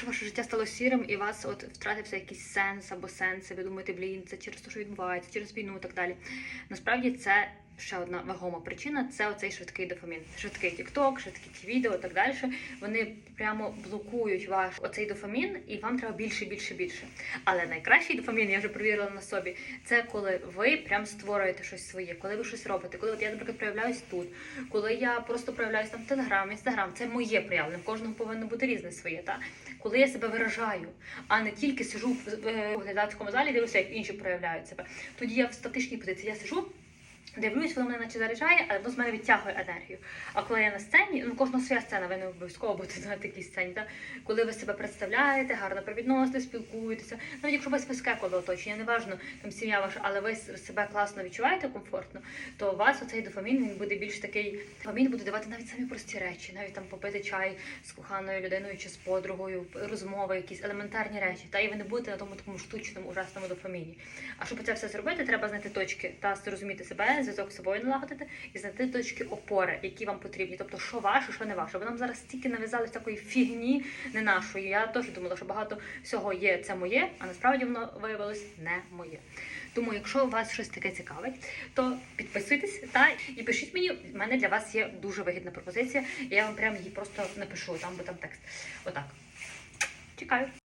якщо ваше життя стало сірим і вас от втратився якийсь сенс або сенси, ви думаєте, блін, це через те, що відбувається, через війну і так далі. Насправді це ще одна вагома причина це оцей швидкий дофамін. Швидкий TikTok, швидкі ті відео так далі. Вони прямо блокують ваш оцей дофамін, і вам треба більше, більше, більше. Але найкращий дофамін, я вже перевірила на собі, це коли ви прям створюєте щось своє, коли ви щось робите. Коли от я, наприклад, проявляюсь тут, коли я просто проявляюсь там в Телеграм, Інстаграм, це моє проявлення. В кожного повинно бути різне своє. Та? Коли я себе виражаю, а не тільки сижу в е, глядацькому залі, дивлюся, як інші проявляють себе. Тоді я в статичній позиції. Я сижу. Дивлюсь, воно мене наче заряджає, але з мене відтягує енергію. А коли я на сцені, ну кожна своя сцена, ви не обов'язково будете на такій сцені. Так? Коли ви себе представляєте, гарно привідносите, спілкуєтеся, навіть якщо без писке коло оточення, неважно, там сім'я ваша, але ви себе класно відчуваєте комфортно, то у вас оцей дофамін він буде більш такий. Дофамін буде давати навіть самі прості речі, навіть там попити чай з коханою людиною чи з подругою, розмови, якісь елементарні речі. Та і ви не будете на тому такому штучному, ужасному дофаміні. А щоб це все зробити, треба знайти точки та зрозуміти себе, зв'язок з собою налагодити і знайти точки опори, які вам потрібні. Тобто, що ваше, що не ваше. Бо нам зараз стільки нав'язали такої фігні, не нашої. Я теж думала, що багато всього є це моє, а насправді воно виявилось не моє. Тому, якщо вас щось таке цікавить, то підписуйтесь та і пишіть мені. В мене для вас є дуже вигідна пропозиція. Я вам прямо її просто напишу там, бо там текст. Отак. Чекаю.